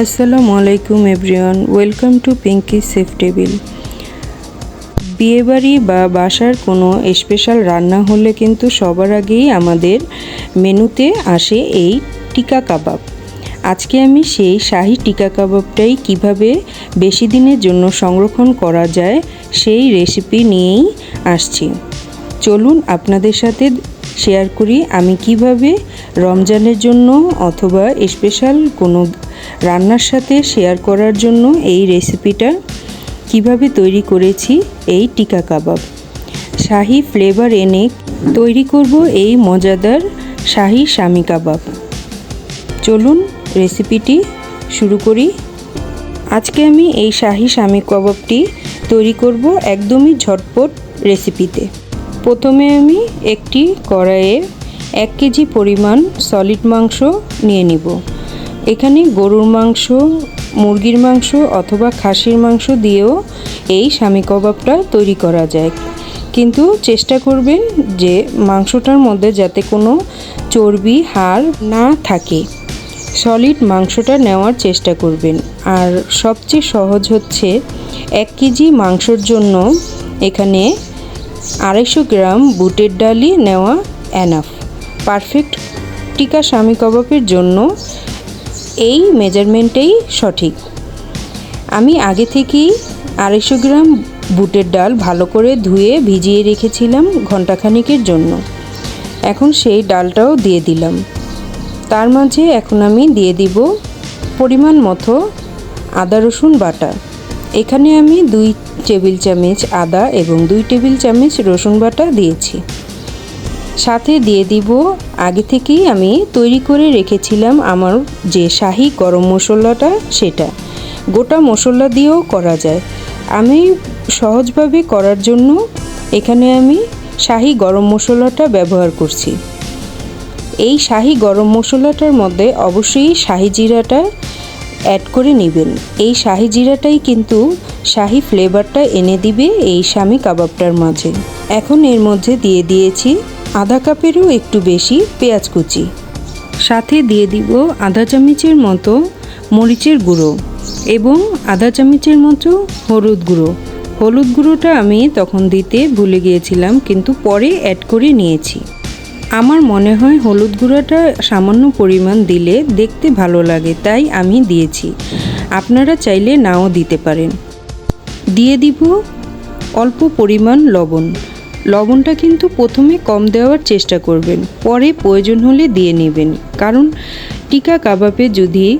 আসসালামু আলাইকুম everyone, welcome to Pinky chef table. বিয়েবাড়ি বা বাসার কোনো স্পেশাল রান্না হলে কিন্তু সবার আগেই আমাদের মেনুতে আসে এই টিকা কাবাব। আজকে আমি সেই শাহি টিকা কাবাবটাই কীভাবে বেশি দিনের জন্য সংরক্ষণ করা যায় সেই রেসিপি নিয়েই আসছি। চলুন আপনাদের সাথে শেয়ার করি আমি কীভাবে রমজানের জন্য অথবা স্পেশাল কোনো রান্নার সাথে শেয়ার করার জন্য এই রেসিপিটা কীভাবে তৈরি করেছি এই টিকা কাবাব। শাহি ফ্লেভার এনে তৈরি করব এই মজাদার শাহি স্বামী কাবাব। চলুন রেসিপিটি শুরু করি। আজকে আমি এই শাহি স্বামী কাবাবটি তৈরি করব একদমই ঝটপট রেসিপিতে প্রথমে আমি একটি কড়াইয়ে এক কেজি পরিমাণ সলিড মাংস নিয়ে নিব। এখানে গরুর মাংস, মুরগির মাংস অথবা খাসির মাংস দিয়েও এই স্বামী কাবাবটা তৈরি করা যায়। কিন্তু চেষ্টা করবেন যে মাংসটার মধ্যে যাতে কোনো চর্বি, হাড় না থাকে। সলিড মাংসটা নেওয়ার চেষ্টা করবেন। আর সবচেয়ে সহজ হচ্ছে এক কেজি মাংসর জন্য এখানে আড়াইশো গ্রাম বুটের ডালি নেওয়া অ্যানাফ পারফেক্ট টিকা স্বামী কবাবের জন্য এই মেজারমেন্টেই সঠিক। আমি আগে থেকেই আড়াইশো গ্রাম বুটের ডাল ভালো করে ধুয়ে ভিজিয়ে রেখেছিলাম ঘন্টাখানিকের জন্য। এখন সেই ডালটাও দিয়ে দিলাম। তার মাঝে এখন আমি দিয়ে দিব পরিমাণ মতো আদা রসুন বাটা। এখানে আমি দুই টেবিল চামচ আদা এবং দুই টেবিল চামচ রসুন বাটা দিয়েছি। সাথে দিয়ে দিব। আগে থেকেই আমি তৈরি করে রেখেছিলাম আমার যে শাহি গরম মশলাটা, সেটা। গোটা মশলা দিয়েও করা যায়। আমি সহজভাবে করার জন্য এখানে আমি শাহি গরম মশলাটা ব্যবহার করছি। এই শাহি গরম মশলাটার মধ্যে অবশ্যই শাহি জিরাটা অ্যাড করে নেবেন। এই শাহি জিরাটাই কিন্তু শাহি ফ্লেভারটা এনে দিবে এই স্বামী কাবাবটার মাঝে। এখন এর মধ্যে দিয়ে দিয়েছি আধা কাপেরও একটু বেশি পেঁয়াজ কুচি। সাথে দিয়ে দিব আধা চামচের মতো মরিচের গুঁড়ো এবং আধা চামচের মতো হলুদ গুঁড়ো। হলুদ গুঁড়োটা আমি তখন দিতে ভুলে গিয়েছিলাম, কিন্তু পরে অ্যাড করে নিয়েছি। আমার মনে হয় হলুদ গুঁড়োটা সামান্য পরিমাণ দিলে দেখতে ভালো লাগে, তাই আমি দিয়েছি। আপনারা চাইলে নাও দিতে পারেন। দিয়ে দিব অল্প পরিমাণ লবণ। লবণটা কিন্তু প্রথমে কম দেওয়ার চেষ্টা করবেন, পরে প্রয়োজন হলে দিয়ে নেবেন। কারণ টিকা কাবাবে যদি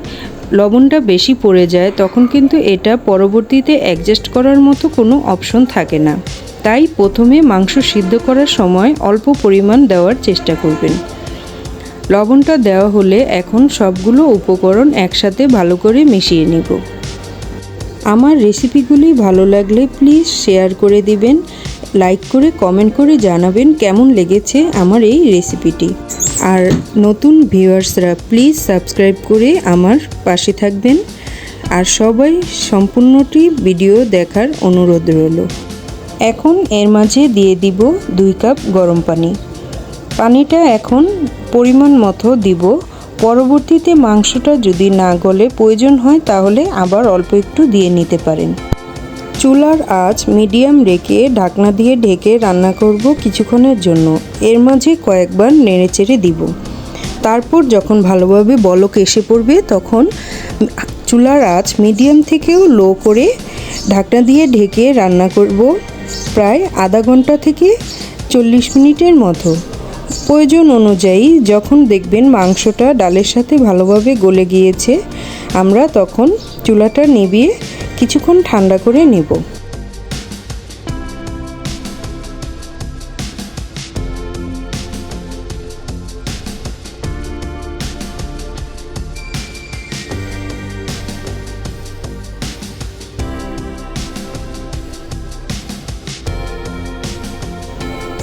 লবণটা বেশি পড়ে যায়, তখন কিন্তু এটা পরবর্তীতে অ্যাডজাস্ট করার মতো কোনো অপশন থাকে না। তাই প্রথমে মাংস সিদ্ধ করার সময় অল্প পরিমাণ দেওয়ার চেষ্টা করবেন। লবণটা দেওয়া হলে এখন সবগুলো উপকরণ একসাথে ভালো করে মিশিয়ে নেব। আমার রেসিপিগুলি ভালো লাগলে প্লিজ শেয়ার করে দিবেন। লাইক করে কমেন্ট করে জানাবেন কেমন লেগেছে আমার এই রেসিপিটি আর নতুন ভিউয়ার্সরা প্লিজ সাবস্ক্রাইব করে আমার পাশে থাকবেন। আর সবাই সম্পূর্ণটি ভিডিও দেখার অনুরোধ রইল। এখন এর মাঝে দিয়ে দিব দুই কাপ গরম পানি। পানিটা এখন পরিমাণ মতো দিব। পরবর্তীতে মাংসটা যদি না গলে প্রয়োজন হয় তাহলে আবার অল্প একটু দিয়ে নিতে পারেন। চুলার আঁচ মিডিয়াম রেখে ঢাকনা দিয়ে ঢেকে রান্না করব কিছুক্ষণের জন্য। এর মাঝে কয়েকবার নেড়েচেড়ে দিব। তারপর যখন ভালোভাবে বলক এসে পড়বে, তখন চুলার আঁচ মিডিয়াম থেকেও লো করে ঢাকনা দিয়ে ঢেকে রান্না করব প্রায় আধা ঘণ্টা থেকে চল্লিশ মিনিটের মতো। প্রয়োজন অনুযায়ী যখন দেখবেন মাংসটা ডালের সাথে ভালোভাবে গলে গিয়েছে, আমরা তখন চুলাটা নিভিয়ে কিছুক্ষণ ঠান্ডা করে নেব।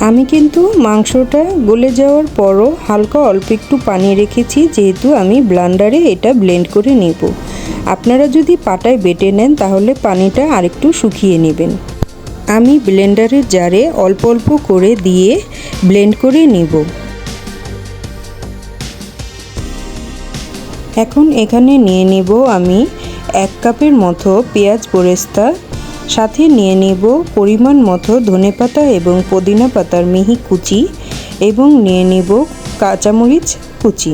আমি কিন্তু মাংসটা গলে যাওয়ার পরও হালকা অল্প একটু পানি রেখেছি, যেহেতু আমি ব্লান্ডারে এটা ব্লেন্ড করে নেব। আপনারা যদি পাটায় বেটে নেন, তাহলে পানিটা আরেকটু শুকিয়ে নেবেন। আমি ব্লেন্ডারের জারে অল্প অল্প করে দিয়ে ব্লেন্ড করে নেব। এখন এখানে নিয়ে নেব আমি এক কাপের মতো পেঁয়াজ বেরেস্তা, সাথে নিয়ে নেব পরিমাণ মতো ধনেপাতা এবং পুদিনা পাতার মিহি কুচি এবং নিয়ে নেব কাঁচামরিচ কুচি।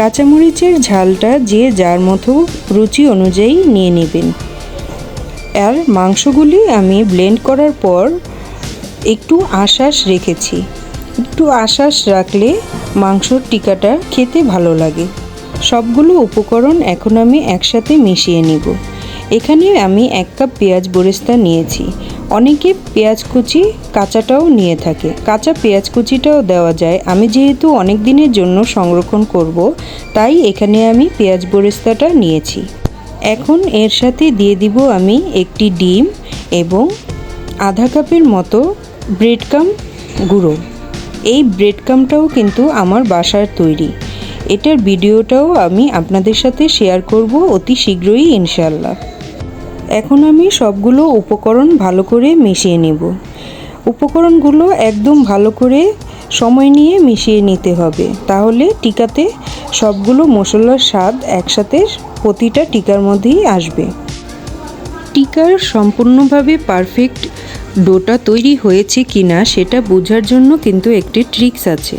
কাঁচামরিচের ঝালটা যে যার মতো রুচি অনুযায়ী নিয়ে নেবেন। আর মাংসগুলি আমি ব্লেন্ড করার পর একটু আশ্বাস রেখেছি। একটু আশ্বাস রাখলে মাংসর টিকাটা খেতে ভালো লাগে। সবগুলো উপকরণ এখন আমি একসাথে মিশিয়ে নিব। এখানে আমি এক কাপ পেঁয়াজ বরিস্তা নিয়েছি। অনেকে পেঁয়াজ কুচি, কাঁচাটাও নিয়ে থাকে। কাঁচা পেঁয়াজ কুচিটাও দেওয়া যায়। আমি যেহেতু অনেক দিনের জন্য সংরক্ষণ করব, তাই এখানে আমি পেঁয়াজ বরিস্তাটা নিয়েছি। এখন এর সাথে দিয়ে দিব আমি একটি ডিম এবং আধা কাপের মতো ব্রেড কাম গুঁড়ো। এই ব্রেড কামটাও কিন্তু আমার বাসার তৈরি। এটার ভিডিওটাও আমি আপনাদের সাথে শেয়ার করব অতি শীঘ্রই ইনশাল্লাহ এখন আমি সবগুলো উপকরণ ভালো করে মিশিয়ে নেব। উপকরণগুলো একদম ভালো করে সময় নিয়ে মিশিয়ে নিতে হবে। তাহলে টিকাতে সবগুলো মশলার স্বাদ একসাথে প্রতিটা টিকার মধ্যেই আসবে। টিকার সম্পূর্ণভাবে পারফেক্ট ডোটা তৈরি হয়েছে কি না সেটা বোঝার জন্য কিন্তু একটি ট্রিক্স আছে।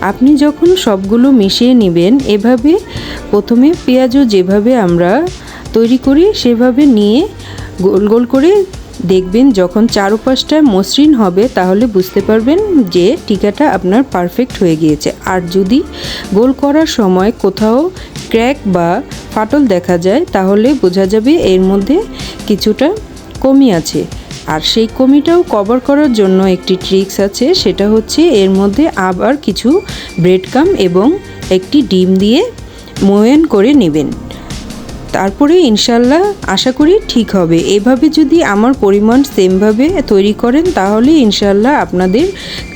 আপনি যখন সবগুলো মিশিয়ে নেবেন, এভাবে প্রথমে পেঁয়াজও যেভাবে আমরা তৈরি করি সেভাবে নিয়ে গোল গোল করে দেখবেন, যখন চারোপাশটা মসৃণ হবে তাহলে বুঝতে পারবেন যে টিকাটা আপনার পারফেক্ট হয়ে গিয়েছে। আর যদি গোল করার সময় কোথাও ক্র্যাক বা ফাটল দেখা যায়, তাহলে বোঝা যাবে এর মধ্যে কিছুটা কমি আছে। আর সেই কমিটাও কভার করার জন্য একটি ট্রিক্স আছে, সেটা হচ্ছে এর মধ্যে আবার কিছু ব্রেড কাম এবং একটি ডিম দিয়ে মোয়েন করে নেবেন। তারপরে ইনশাল্লাহ আশা করি ঠিক হবে। এভাবে যদি আমার পরিমাণ সেমভাবে তৈরি করেন, তাহলে ইনশাল্লাহ আপনাদের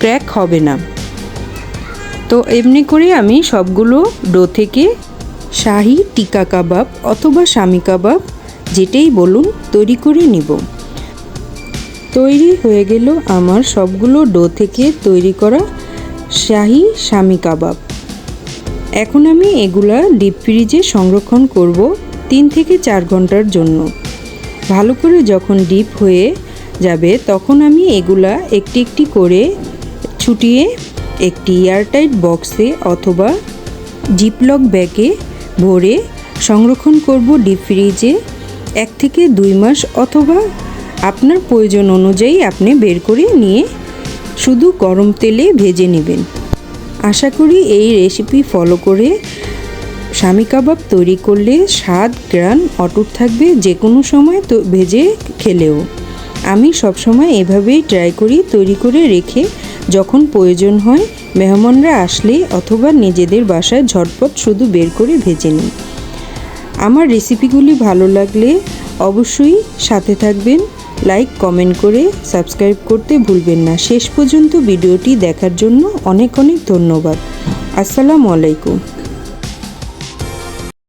ক্র্যাক হবে না। তো এমনি করে আমি সবগুলো ডো থেকে শাহি টিকা কাবাব অথবা স্বামী কাবাব যেটাই বলুন তৈরি করে নিব। তৈরি হয়ে গেল আমার সবগুলো ডো থেকে তৈরি করা শাহি স্বামী কাবাব। এখন আমি এগুলা ডিপ ফ্রিজে সংরক্ষণ করব। তিন থেকে চার ঘণ্টার জন্য। ভালো করে যখন ডিপ হয়ে যাবে, তখন আমি এগুলা একটি একটি করে ছুটিয়ে একটি এয়ারটাইট বক্সে অথবা জিপলক ব্যাগে ভরে সংরক্ষণ করব ডিপ ফ্রিজে এক থেকে দুই মাস অথবা আপনার প্রয়োজন অনুযায়ী আপনি বের করে নিয়ে শুধু গরম তেলে ভেজে নেবেন। আশা করি এই রেসিপি ফলো করে স্বামী কাবাব তৈরি করলে স্বাদ, গ্রান, অটুট থাকবে যে কোনো সময় তো ভেজে খেলেও। আমি সবসময় এভাবেই ট্রাই করি তৈরি করে রেখে, যখন প্রয়োজন হয়, মেহমানরা আসলে অথবা নিজেদের বাসায় ঝটপট শুধু বের করে ভেজে নিই। আমার রেসিপিগুলি ভালো লাগলে অবশ্যই সাথে থাকবেন, লাইক, কমেন্ট করে সাবস্ক্রাইব করতে ভুলবেন না। শেষ পর্যন্ত ভিডিওটি দেখার জন্য অনেক অনেক ধন্যবাদ। আসসালামু আলাইকুম।